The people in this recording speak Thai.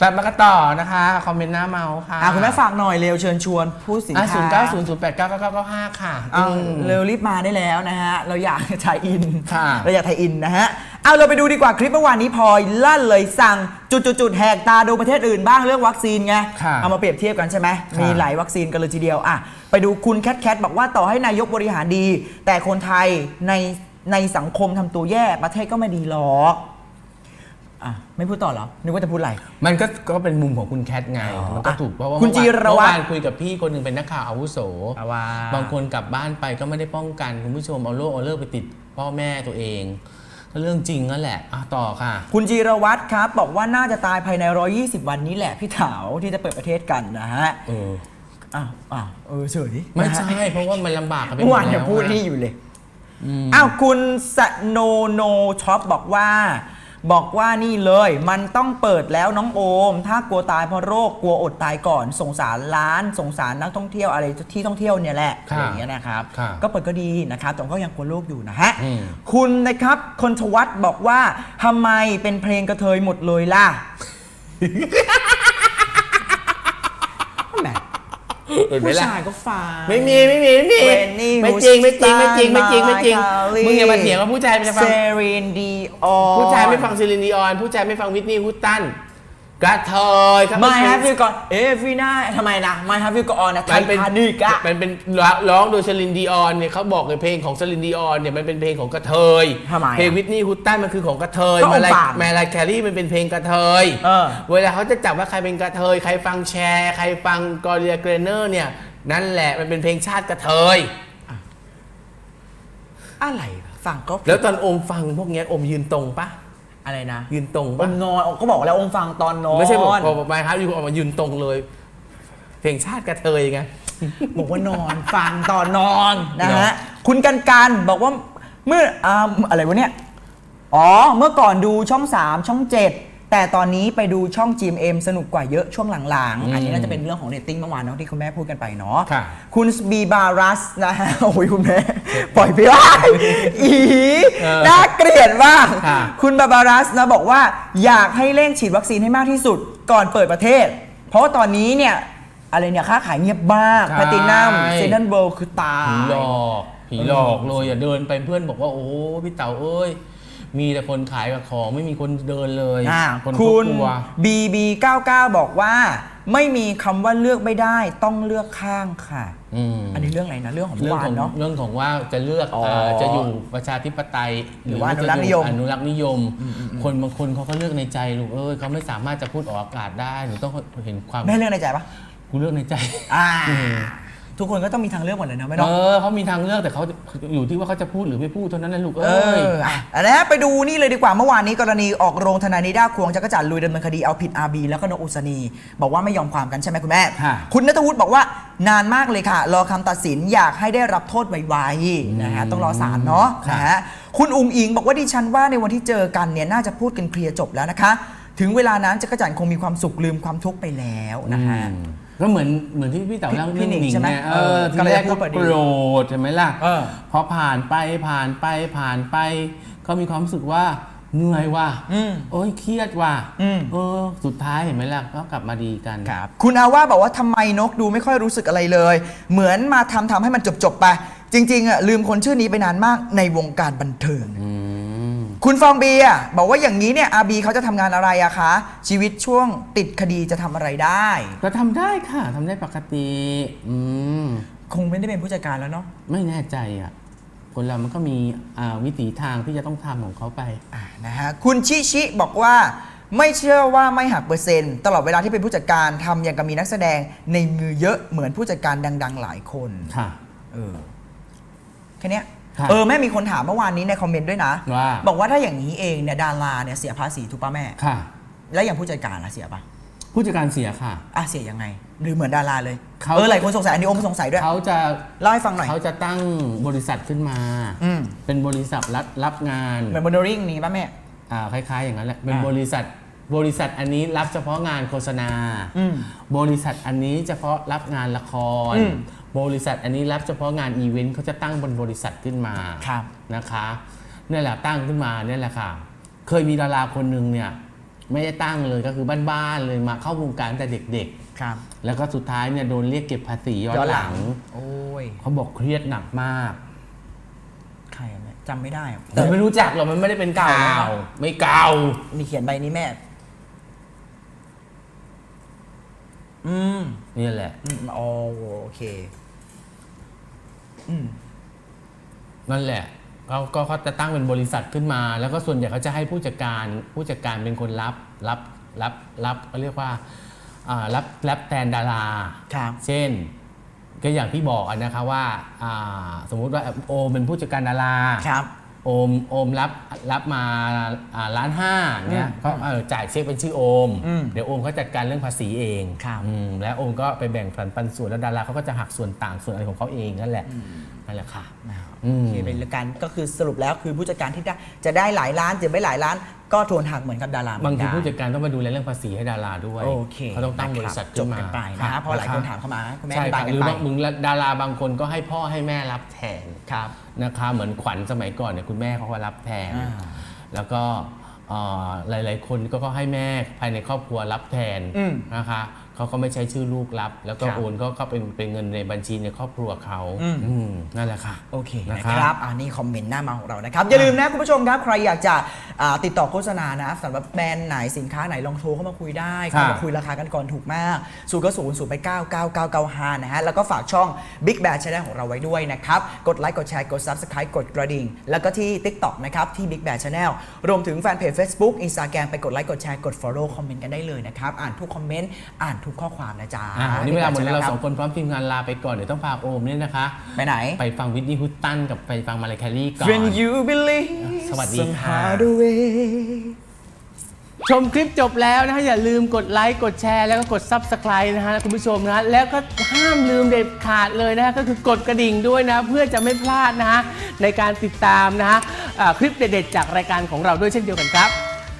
กลับมากันต่อนะคะ คอมเมนต์หน้าเมาค่ะอะคุณแม่ฝากหน่อยเร็วเชิญชวนผู้สินอะค้าศูนย์เก้าศูนย์ศูนย์แปดเก้าเก้าเก้าเก้าห้าค่ะเอาอืม เร็วรีบมาได้แล้วนะฮะ เราอยากถ่ายอิน ค่ะ เราอยากถ่ายอินนะฮะ เอาเราไปดูดีกว่าคลิปเมื่อวานนี้พลอยลั่นเลยสั่งจุดๆๆแหกตาดูประเทศอื่นบ้างเรื่องวัคซีนไง ค่ะเอามาเปรียบเทียบกันใช่ไหม ค่ะมีหลายวัคซีนกันเลยทีเดียวอะไปดูคุณแคทแคทบอกว่าต่อให้นายกบริหารดี แต่คนไทยในในสังคมทำตัวแย่ประเทศก็ไม่ดีหรอก อะไม่พูดต่อเหรอ นึกว่าจะพูดอะไร มันก็ก็เป็นมุมของคุณแคทไง อ๋อมันก็ถูกเพราะว่าคุณจีรวัตร เมื่อวานคุยกับพี่คนหนึ่งเป็นนักข่าวอาวุโสเอาว่า บางคนกลับบ้านไปก็ไม่ได้ป้องกัน คุณผู้ชมเอาโรคเอาเลิกไปติดพ่อแม่ตัวเองก็เรื่องจริงนั่นแหละอะต่อค่ะ คุณจีรวัตรครับ บอกว่าน่าจะตายภายใน 120 วันนี้แหละพี่เถาที่จะเปิดประเทศกันนะฮะเออ อ้าวอ้าวเออเฉยไม่ใช่ เพราะว่ามันลำบากกันไปหมเมื่อดวานแล้ยังวพูดอะนี่อยู่เลยอืมอ้าว คุณสโนโนช็อปบอกว่า บอกว่านี่เลยมันต้องเปิดแล้วน้องโอม ถ้ากลัวตายเพราะโรคกลัวอดตายก่อน สงสารร้าน สงสารนักท่องเที่ยวอะไรที่ท่องเที่ยวเนี่ยแหละค่ะอะไรอย่างเงี้ยนะครับ ค่ะก็เปิดก็ดีนะครับแต่ก็ยังกลัวโรคอยู่นะฮะอืม คุณนะครับคนทวัฒน์บอกว่าทำไมเป็นเพลงกระเทยหมดเลยล่ะ เห็นไหมผู้ล่ะ ชายก็ฟัง ไม่มีไม่มีไม่มี Whitney ไม่จริงไม่จริงไม่จริงไม่จริงไม่จริง Houston มึงอย่ามาเถียงว่าผู้ชายมันจะฟัเซงรีนดีออนผู้ชายไม่ฟังซิลินดิออน ผู้ชายไม่ฟังวิทนี่ฮูสตัน กระเทยครับไม่ฮ v ฟิวก่อนเอฟวีน่าทำไมนะไม่ฮ v ฟิวก่อนนะไทมันเป็นทานิกอะมันเป็นร้องโดยซิลินดิออนเนี่ยเขาบอกเลยเพลงของซิลินดิออนเนี่ยมันเป็นเพลงของกระเทยทำไมอะเพลงวิทนี่ฮูสตันมันคือของกระเทยก็มาลายฟังแมลายแครี่มันเป็นเพลงกระเทยเออ เวลาเขาจะจับว่าใครเป็นกระเทย ใครฟังแชร์ ใครฟังกอริอาเกรเนอร์เนี่ยนั่นแหละมันเป็นเพลงชาติกระเทย อะไรวะฟังก็ผิดแล้วตอนอมฟังพวกเนี้ยอมยืนตรงปะ อะไรนะยืนตรงอปะมนอนก็บอกแล้วอมฟังตอนนอนไม่ใช่บอกพอไปครับอยู่ออกมายืนตรงเลย เพลงชาติกระเทยไง บอกว่านอน ฟังตอนนอนนะเนฮะอะคุณกันกันบอกว่าเมื่ออ่าอะไรวะเนี่ยอ๋อเมื่อก่อนดูช่อง 3 ช่อง 7 แต่ตอนนี้ไปดูช่อง GMM สนุกกว่าเยอะช่วงหลังๆ อันนี้น่าจะเป็นเรื่องของเรตติ้งเมื่อวานเนาะที่คุณแม่พูดกันไปเนาะค่ะ คุณบีบารัสนะฮะโอ้ยคุณแม่ ปล่อยไปได้อีเออน่าเกลียดมาก ค่ะ คุณบาบารัสนะบอกว่าอยากให้เร่งฉีดวัคซีนให้มากที่สุดก่อนเปิดประเทศ เพราะว่าตอนนี้เนี่ย อะไรเนี่ยค่าขายเงียบมากใช่ แพตินัมเซนทันเบิลคือตาผีย หลอกผีหลอกเลยอย่าเดินไปเพื่อนบอกว่าโอ้พี่เต๋าเอ้ย มีแต่คนขายกับของไม่มีคนเดินเลยอ่าคนคุก็ณกลัว BB99 บอกว่า ไม่มีคำว่าเลือกไม่ได้ ต้องเลือกข้างค่ะ อืม อันนี้เรื่องอะไรนะ เรื่องของเรื่เมื่องอวาขอนงเนาะ เรื่องของว่าจะเลือกอ๋ออ่าจะอยู่ประชาธิปไตยหรือว่าจะอนุรักษ์นิยมอนุรักษ์นิยม คนบางคนเขาก็เลือกในใจลูกเอ้ยเขาไม่สามารถจะพูดออกอากาศได้หนูต้องเห็นความแม่เรื่องในใจปะกูเลือกในใจ อ่าอืม ทุกคนก็ต้องมีทางเลือกหมดเลยนะไม่เอต้องอเขามีทางเลือกแต่เขาอยู่ที่ว่าเขาจะพูดหรือไม่พูดเท่านั้นแหละลูกเอเอ้ยออะอันนี้ไปดูนี่เลยดีกว่าเมื่อวานนี้กรณีออกโรงทนายนิด้าควงจักรจันทร์ลุยดำเนินคดีเอาผิดอาบีแล้วก็นกอุศนีบอกว่าไม่ยอมความกันใช่ไหมคุณแม่ค่ะคุณนัทวุฒิบอกว่านานมากเลยค่ะ รอคำตัดสินอยากให้ได้รับโทษไวๆนะฮะต้องรอศาลเนาะค่ะนะฮะคุณอุงอิงบอกว่าดิฉันว่าในวันที่เจอกันเนี่ยน่าจะพูดกันเคลียร์จบแล้วนะคะ ถึงเวลานั้นจักรจันทร์คงมีความสุขลืมความทุกข์ไปแล้วนะฮะอืม ก็เหมือนเหมือนที่พี่เต๋าเล่าพี่เรื่องหนิงหนิงใช่ไหมไงเอเอออทีกำลังแรกจะพูก็ดพอดีโกรธใช่ไหมล่ะเออพอผ่านไปผ่านไปผ่านไปเขามีความรู้สึกว่าเหนื่อยว่ะอืมโอ้ยเครียดว่ะอืมเออ สุดท้ายเห็นไหมล่ะก็กลับมาดีกันครับ คุณอาว่าบอกว่าทำไมนกดูไม่ค่อยรู้สึกอะไรเลย เหมือนมาทำทำให้มันจบจบๆไป จริงๆอะลืมคนชื่อนี้ไปนานมากในวงการบันเทิงอืม คุณฟองเบียร์บอกว่าอย่างนี้เนี่ยอาบีเขาจะทำงานอะไรอะคะ ชีวิตช่วงติดคดีจะทำอะไรได้ ก็ทำได้ค่ะทำได้ปกติ อืม คงไม่ได้เป็นผู้จัดการแล้วเนาะไม่แน่ใจอะ คนเรามันก็มีอ่าวิถีทางที่จะต้องทำของเขาไป อะนะฮะคุณชิชิบอกว่า ไม่เชื่อว่าไม่หักเปอร์เซ็นต์ตลอดเวลาที่เป็นผู้จัดการทำอย่างกับมีนักแสดงในมือเยอะเหมือนผู้จัดการดัง ๆ หลายคน ค่ะ เออแค่เนี้ยครับ เออแม่มีคนถามเมื่อวานนี้ในคอมเมนต์ด้วยนะ ว่าบอกว่าถ้าอย่างนี้เองเนี่ยดาราเนี่ยเสียภาษีถูกป่ะแม่ ค่ะ แล้วอย่างผู้จัดการล่ะเสียป่ะผู้จัดการเสียค่ะ อะเสียยังไง หรือเหมือนดาราเลยเขา เออหลายคนสงสัยอันนี้โอมสงสัยด้วยเขาจะเล่าให้ฟังหน่อยเขาจะตั้งบริษัทขึ้นมา อืมเป็นบริษัทรับรับงานเหมือนโมเดลลิ่งนี้ป่ะแม่ อ่าคล้าย ๆ อย่างนั้นแหละเป็นอ่าบริษัทบริษัทอันนี้รับเฉพาะงานโฆษณา อืมบริษัทอันนี้เฉพาะรับงานละคร อืม บริษัทอันนี้รับเฉพาะงานอีเวนต์เขาจะตั้งบนบริษัทขึ้นมาครับนะคะนี่แหละตั้งขึ้นมาเนี่ยแหละค่ะ เคยมีดาราคนหนึ่งเนี่ยไม่ได้ตั้งเลยก็คือบ้านๆเลยมาเข้าวงการตั้งแต่เด็กครับๆแล้วก็สุดท้ายเนี่ยโดนเรียกเก็บภาษีย้อนหลัง โอ้ยเขาบอกเครียดหนักมาก ใครอะแม่จำไม่ได้อะแต่ไม่รู้จักหรอกมันไม่ได้เป็นข่าวเก่าไม่เก่า มีเขียนใบนี้แม่ อืม นี่แหละ อืมอ๋อโอเคอืม นั่นแหละเขาก็เขาจะตั้งเป็นบริษัทขึ้นมา แล้วก็ส่วนใหญ่เขาจะให้ผู้จัดการผู้จัดการเป็นคนรับรับรับรับเขาเรียกว่าอ่ารับรับแทนดารา ครับ เช่น ก็อย่างที่บอกอะนะคะว่าอ่าสมมุติว่าโอมเป็นผู้จัดการดารา ครับ โอมโอมรับรับมาอ่าล้านห้าเนี่ยอืมก็เออจ่ายเช็คเป็นชื่อโอมอืมเดี๋ยวโอมเขาจัดการเรื่องภาษีเองครับอืมแล้วโอมก็ไปแบ่งปันปันส่วนแล้วดาราเขาก็จะหักส่วนต่างส่วนอะไรของเขาเองนั่นแหละนั่นแหละค่ะนะครับอืมโอเคเป็นการก็คือสรุปแล้วคือผู้จัดการที่ได้จะได้หลายล้านจะไม่หลายล้าน ก็โทนหักเหมือนกับดาราบางทีเหมือนกันผู้จัดการต้องมาดูแลเรื่องภาษีให้ดาราด้วยโอเคเขาต้องตั้งบริษัทจขึ้บนมากันไปนะฮะเพราะหลายคนถามเข้ามาคุณแม่ใช่อธิคบารัยบกันหรือไปว่ามึงดาราบางคนก็ให้พ่อให้แม่รับแทนครับนะคะเหมือนขวัญสมัยก่อนเนี่ยคุณแม่เขาก็รับแทนอ่าแล้วก็เอ่อหลาย ๆ คนก็ก็ให้แม่ภายในครอบครัวรับแทนอืมนะคะ เขาก็ไม่ใช้ชื่อลูกรับ แล้วก็ครับ โอนก็ก็เป็นเป็นเงินในบัญชีในครอบครัวเขาอืมอืมนั่นแหละค่ะ โอเคนะนะคครับรับอันนี้คอมเมนต์หน้ามาของเรานะครับ อย่าลืมนะคุณผู้ชมครับ ใครอยากจะอ่าติดต่อโฆษณานะสำหรับแบรนด์ไหนสินค้าไหนลองโทรเข้ามาคุยได้ครับเข้ามาคุยราคากันก่อนถูกมาก0 9 0 0ไป9 9 9 9 5นะฮะ แล้วก็ฝากช่อง Big Bad Channel ของเราไว้ด้วยนะครับ กดไลค์กดแชร์กด Subscribe กดกระดิ่ง แล้วก็ที่ TikTok นะครับที่ Big Bad Channel รวมถึงแฟนเพจ Facebook Instagram ไปกดไลค์กดแชร์กด Follow คอมเมนต์กันได้เลยนะครับอ่านทุกคอมเมนต์อ่านทุกข้อความนะจ๊ะอ่าวันนี้เวลาหมดแล้วเราคสบองคนพร้อมทีมงานลาไปก่อนเดี๋ยวต้องพาโอมเนี่ยนะคะ ไปไหน ไปฟังวิทนี่ฮุตตันกับไปฟังมาเลคารี่ก่อน When you believe สวัสดีค่ะ somehow the way ชมคลิปจบแล้วนะฮะอย่าลืมกดไลค์กดแชร์แล้วก็กด Subscribe นะฮะคุณผู้ชมนะฮะแล้วก็ห้ามลืมเด็ดขาดเลยนะฮะก็คือกดกระดิ่งด้วยนะ เพื่อจะไม่พลาดนะฮะในการติดตามนะฮะอ่าคลิปเด็ดๆจากรายการของเราด้วยเช่นเดียวกันครับ